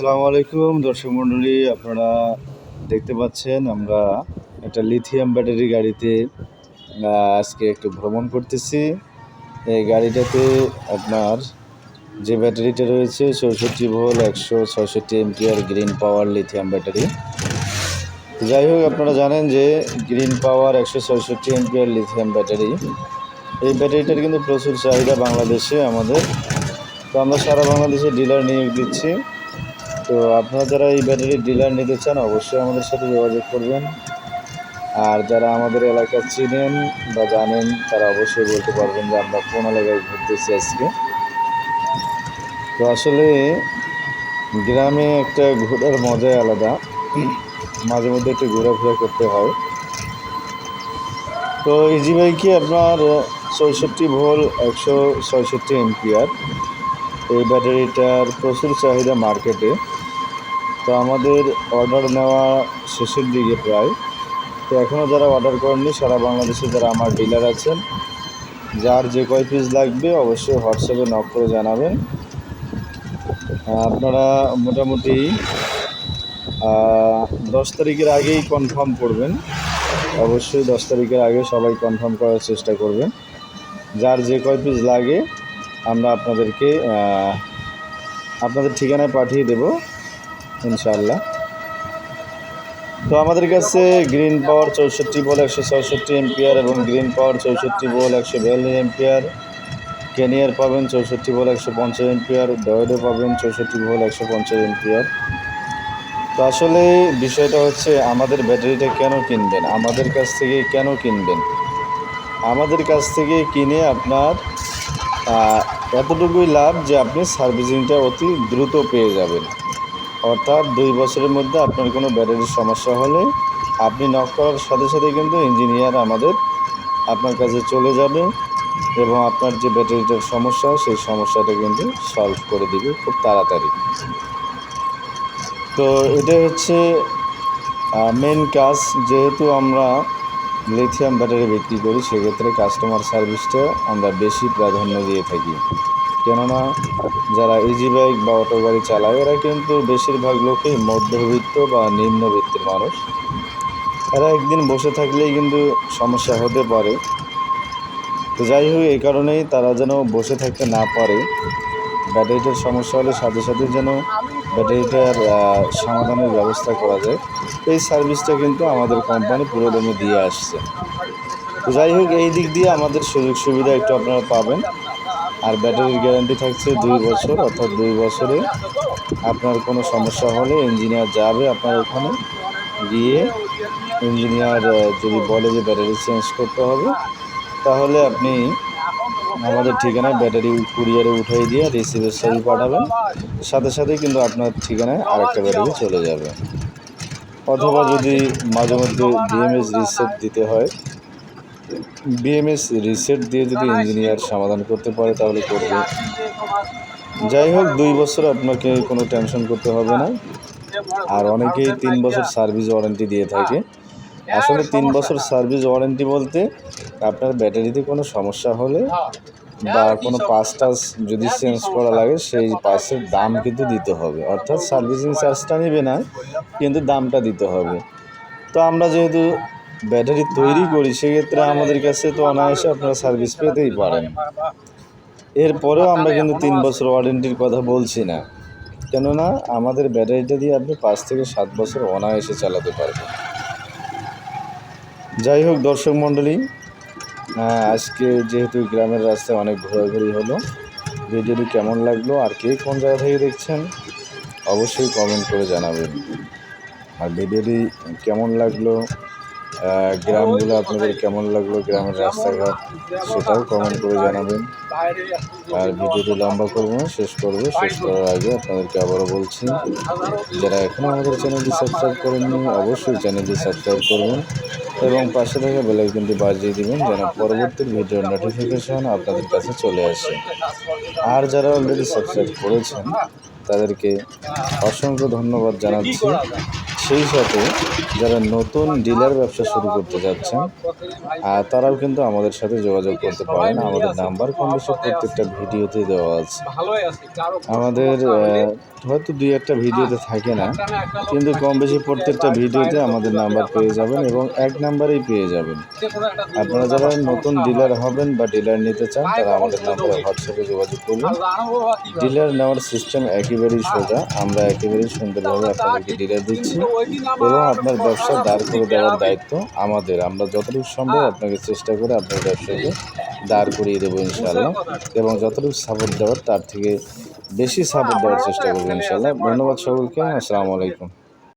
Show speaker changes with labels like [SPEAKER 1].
[SPEAKER 1] আসসালামু আলাইকুম, দর্শক মণ্ডলী, আপনারা দেখতে পাচ্ছেন আমরা একটা লিথিয়াম ব্যাটারি গাড়িতে আজকে একটু ভ্রমণ করতেছি। এই গাড়িটাতে আপনার যে ব্যাটারিটা রয়েছে, চৌষট্টি ভোল একশো ছয়ষট্টি MPR green power lithium battery যাই হোক, আপনারা জানেন যে গ্রিন পাওয়ার একশো ছয়ষট্টি এমপিআর লিথিয়াম ব্যাটারি এই ব্যাটারিটার কিন্তু প্রচুর চাহিদা বাংলাদেশে আমাদের। তো আমরা সারা বাংলাদেশে ডিলার নিয়োগ দিচ্ছি। তো আপনারা যারা এই ব্যাটারির ডিলার নিতে চান, অবশ্যই আমাদের সাথে যোগাযোগ করবেন। আর যারা আমাদের এলাকা চিনেন বা জানেন, তারা অবশ্যই বলতে পারবেন যে আমরা কোন এলাকায় ঘুরতেছি আজকে। তো আসলে গ্রামে একটা ঘোরার মজাই আলাদা। মাঝে মধ্যে একটু ঘোরাফেরা করতে হয়। তো ইজি বাইকে আপনার ছয়ষট্টি ভোল একশো ছয়ষট্টি এমপিআর এই ব্যাটারিটার প্রচুর চাহিদা মার্কেটে তো আমাদের অর্ডার নেওয়া শেষের দিকে প্রায়। তো এখনও যারা অর্ডার করেননি, সারা বাংলাদেশে যারা আমার ডিলার আছেন, যার যে কয় পিস লাগবে অবশ্যই হোয়াটসঅ্যাপে নক করে জানাবেন। আপনারা মোটামুটি দশ তারিখের আগেই কনফার্ম করবেন। অবশ্যই দশ তারিখের আগে সবাই কনফার্ম করার চেষ্টা করবেন। যার যে কয় পিস লাগে, আমরা আপনাদেরকে আপনাদের ঠিকানায় পাঠিয়ে দেব। ইনশাআল্লাহ। তো আমাদের কাছে গ্রিন পাওয়ার চৌষট্টি বল, একশো ছয়ষট্টি এমপিআর এবং গ্রিন পাওয়ার চৌষট্টি বল, একশো বিয়াল্লিশ এমপিআর কেনিয়ার পাবেন চৌষট্টি বল, একশো পঞ্চাশ এমপিআর ডয়েডো পাবেন চৌষট্টি বল, একশো পঞ্চাশ এমপিআর তো আসলে বিষয়টা হচ্ছে, আমাদের ব্যাটারিটা কেন কিনবেন? আমাদের কাছ থেকে কেন কিনবেন? আমাদের কাছ থেকে কিনে আপনার এতটুকুই লাভ যে আপনি সার্ভিসিংটা অতি দ্রুত পেয়ে যাবেন। অর্থাৎ দুই বছরের মধ্যে আপনার কোনো ব্যাটারির সমস্যা হলে আপনি নক করার সাথে সাথে কিন্তু ইঞ্জিনিয়ার আমাদের আপনার কাছে চলে যাবে এবং আপনার যে ব্যাটারিটার সমস্যা সেই সমস্যাটা কিন্তু সলভ করে দিবে খুব তাড়াতাড়ি। তো এটা হচ্ছে মেন কাজ। যেহেতু আমরা লিথিয়াম ব্যাটারি বিক্রি করি, সেক্ষেত্রে কাস্টমার সার্ভিসটা আমরা বেশি প্রাধান্য দিয়ে থাকি। কেননা যারা ইজি বাইক বা অটো গাড়ি চালায়, এরা কিন্তু বেশিরভাগ লোকই মধ্যবিত্ত বা নিম্নবিত্তের মানুষ। এরা একদিন বসে থাকলেই কিন্তু সমস্যা হতে পারে। তো যাই হোক, এই কারণেই তারা যেন বসে থাকতে না পারে। ব্যাটারিটার সমস্যা হলে সাথে সাথে যেন ব্যাটারিটার সমাধানের ব্যবস্থা করা যায়। এই সার্ভিসটা কিন্তু আমাদের কোম্পানি পুরো দমে দিয়ে আসছে। তো যাই হোক, এই দিক দিয়ে আমাদের সুযোগ সুবিধা একটু আপনারা পাবেন। আর ব্যাটারির গ্যারান্টি থাকছে দুই বছর, অর্থাৎ দুই বছরে আপনার কোনো সমস্যা হলে ইঞ্জিনিয়ার যাবে আপনার ওখানে। গিয়ে ইঞ্জিনিয়ার যদি বলে যে ব্যাটারি চেঞ্জ করতে হবে, তাহলে আপনি আমাদের ঠিকানায় ব্যাটারি কুরিয়ারে উঠিয়ে দিয়ে রিসিভের ছবি পাঠাবেন। সাথে সাথে কিন্তু আপনার ঠিকানায় আরেকটা ব্যাটারি চলে যাবে। অথবা যদি মাঝে মধ্যে বিএমএস রিসেট দিতে হয় বিএমএস রিসেট দিয়ে যদি ইঞ্জিনিয়ার সমাধান করতে পারে তাহলে করবে যাই হোক দুই বছর আপনাকে কোনো টেনশন করতে হবে না। আর অনেকেই তিন বছর সার্ভিস ওয়ারেন্টি দিয়ে থাকে। আসলে তিন বছর সার্ভিস ওয়ারেন্টি বলতে আপনার ব্যাটারিতে কোনো সমস্যা হলে বা কোনো পাস টাস যদি চেঞ্জ করা লাগে সেই পাসের দাম কিন্তু দিতে হবে। অর্থাৎ সার্ভিসিং চার্জটা নেবে না কিন্তু দামটা দিতে হবে। তো আমরা যেহেতু ব্যাটারি তৈরি করি, সেক্ষেত্রে আমাদের কাছে তো অনায়াসে আপনারা সার্ভিস পেতেই পারেন। এরপরেও আমরা কিন্তু তিন বছর ওয়ারেন্টির কথা বলছি না। কেননা, আমাদের ব্যাটারিটা দিয়ে আপনি পাঁচ থেকে সাত বছর অনায়াসে চালাতে পারবেন। যাই হোক, দর্শক মণ্ডলী আজকে যেহেতু গ্রামের রাস্তায় অনেক ঘোরাঘুরি হলো, ভিডিওটি কেমন লাগল আর কে কোন জায়গা থেকে দেখছেন, অবশ্যই কমেন্ট করে জানাবেন। আর ভিডিওটি কেমন লাগল গ্রামগুলো আপনাদের কেমন লাগল? গ্রামের রাস্তাঘাট সেটাও কমেন্ট করে জানাবেন। আর ভিডিওটি লম্বা করব শেষ করব। শেষ করার আগে আপনাদেরকে আবারও বলছি, যারা এখনও আমাদের চ্যানেলটি সাবস্ক্রাইব করেননি, অবশ্যই চ্যানেলটি সাবস্ক্রাইব করবেন এবং পাশে থাকা বেলাইকনটি বাজিয়ে দিবেন যেন পরবর্তী ভিডিওর নোটিফিকেশন আপনাদের কাছে চলে আসে। আর যারা অলরেডি সাবস্ক্রাইব করেছেন, তাদেরকে অসংখ্য ধন্যবাদ জানাচ্ছি। সেই সাথে যারা নতুন ডিলার ব্যবসা শুরু করতে যাচ্ছেন তারাও কিন্তু আমাদের সাথে যোগাযোগ করতে পারেন। আমাদের নাম্বার কম বেশি প্রত্যেকটা ভিডিওতে দেওয়া আছে। আমাদের হয়তো দুই একটা ভিডিওতে থাকে না, কিন্তু কম বেশি প্রত্যেকটা ভিডিওতে আমাদের নাম্বার পেয়ে যাবেন এবং এক নাম্বারেই পেয়ে যাবেন। আপনারা যারা নতুন ডিলার হবেন বা ডিলার নিতে চান, তারা আমাদের নাম্বারে হোয়াটসঅ্যাপে যোগাযোগ করবেন ডিলার নেওয়ার সিস্টেম একেবারেই সোজা। আমরা একেবারেই সুন্দরভাবে আপনাদেরকে ডিলার দিচ্ছি। এবং আপনার ব্যবসা দাঁড় করে দেওয়ার দায়িত্ব আমাদের। আমরা যতটুকু সম্ভব আপনাকে চেষ্টা করে আপনার ব্যবসাকে দাঁড় করিয়ে দেবো ইনশাল্লাহ এবং যতটুকু সাপোর্ট দেওয়ার, তার থেকে বেশি সাপোর্ট দেওয়ার চেষ্টা করব ইনশাআল্লাহ। ধন্যবাদ সকলকে। আসসালামু আলাইকুম।